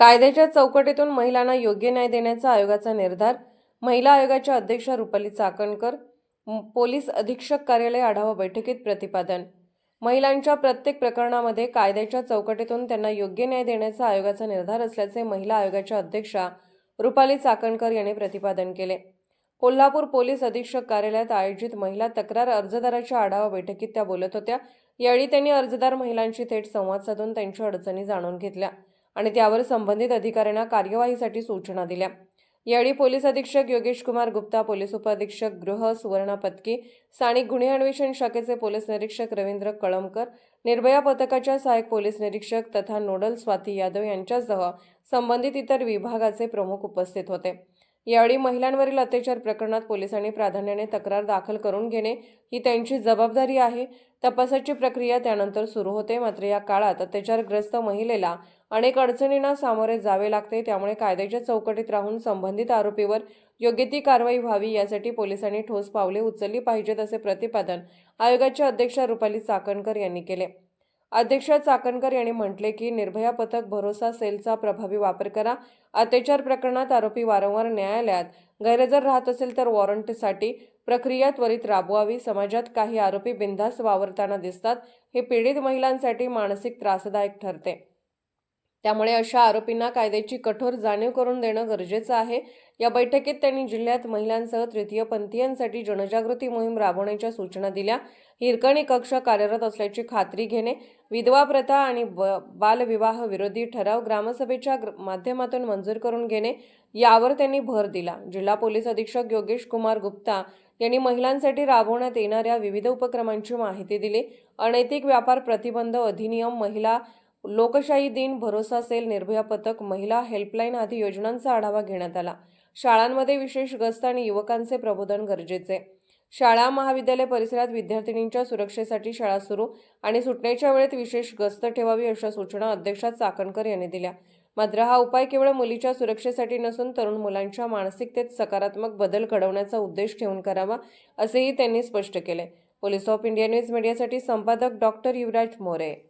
कायद्याच्या चौकटीतून महिलांना योग्य न्याय देण्याचा आयोगाचा निर्धार महिला आयोगाच्या अध्यक्षा रुपाली चाकणकर पोलीस अधीक्षक कार्यालय आढावा बैठकीत प्रतिपादन. महिलांच्या प्रत्येक प्रकरणामध्ये कायद्याच्या चौकटीतून त्यांना योग्य न्याय देण्याचा आयोगाचा निर्धार असल्याचे महिला आयोगाच्या अध्यक्षा रुपाली चाकणकर यांनी प्रतिपादन केले. कोल्हापूर पोलीस अधीक्षक कार्यालयात आयोजित महिला तक्रार अर्जदाराच्या आढावा बैठकीत त्या बोलत होत्या. यावेळी त्यांनी अर्जदार महिलांशी थेट संवाद साधून त्यांच्या अडचणी जाणून घेतल्या. आणि त्यावर संबंधित अधिकाऱ्यांना कार्यवाहीसाठी सूचना दिल्या. यावेळी पोलीस अधीक्षक योगेश कुमार गुप्ता पोलीस उपअधीक्षक गृह सुवर्णा पत्की स्थानिक गुन्हे अन्वेषण शाखेचे पोलीस निरीक्षक रवींद्र कळमकर निर्भया पथकाच्या सहाय्यक पोलीस निरीक्षक तथा नोडल स्वाती यादव यांच्यासह संबंधित इतर विभागाचे प्रमुख उपस्थित होते. यावेळी महिलांवरील अत्याचार प्रकरणात पोलिसांनी प्राधान्याने तक्रार दाखल करून घेणे ही त्यांची जबाबदारी आहे. तपासाची प्रक्रिया त्यानंतर सुरू होते. मात्र या काळात अत्याचारग्रस्त महिलेला अनेक अडचणींना सामोरे जावे लागते. त्यामुळे कायद्याच्या चौकटीत राहून संबंधित आरोपीवर योग्य ती कारवाई व्हावी यासाठी पोलिसांनी ठोस पावले उचलली पाहिजेत असे प्रतिपादन आयोगाच्या अध्यक्षा रुपाली चाकणकर यांनी केले. अध्यक्ष चाकणकर यांनी म्हटले की निर्भया पथक भरोसा सेलचा प्रभावी वापर करा. अत्याचार प्रकरणात आरोपी वारंवार न्यायालयात गैरहजर राहत असेल तर वॉरंटसाठी प्रक्रिया त्वरित राबवावी. समाजात काही आरोपी बिनधास्त वावरताना दिसतात. हे पीडित महिलांसाठी मानसिक त्रासदायक ठरते. त्यामुळे अशा आरोपींना कायद्याची कठोर जाणीव करून देणं गरजेचं आहे. या बैठकीत त्यांनी जिल्ह्यात महिलांसह तृतीयपंथीयांसाठी जनजागृती मोहीम राबवण्याच्या सूचना दिल्या. हिरकणी कक्ष कार्यरत असल्याची खात्री घेणे विधवा प्रथा आणि ब- बालविवाह विरोधी ठराव ग्रामसभेच्या माध्यमातून मंजूर करून घेणे यावर त्यांनी भर दिला. जिल्हा पोलीस अधीक्षक योगेश कुमार गुप्ता यांनी महिलांसाठी राबवण्यात येणाऱ्या विविध उपक्रमांची माहिती दिली. अनैतिक व्यापार प्रतिबंध अधिनियम महिला लोकशाही दिन भरोसा सेल निर्भया पथक महिला हेल्पलाईन आदी योजनांचा आढावा घेण्यात आला. शाळांमध्ये विशेष गस्त आणि युवकांचे प्रबोधन गरजेचे. शाळा महाविद्यालय परिसरात विद्यार्थिनींच्या सुरक्षेसाठी शाळा सुरू आणि सुटण्याच्या वेळेत विशेष गस्त ठेवावी अशा सूचना अध्यक्षा चाकणकर यांनी दिल्या. मात्र हा उपाय केवळ मुलीच्या सुरक्षेसाठी नसून तरुण मुलांच्या मानसिकतेत सकारात्मक बदल घडवण्याचा उद्देश ठेवून करावा असेही त्यांनी स्पष्ट केले. पोलीस ऑफ इंडिया न्यूज मीडियासाठी संपादक डॉक्टर युवराज मोरे.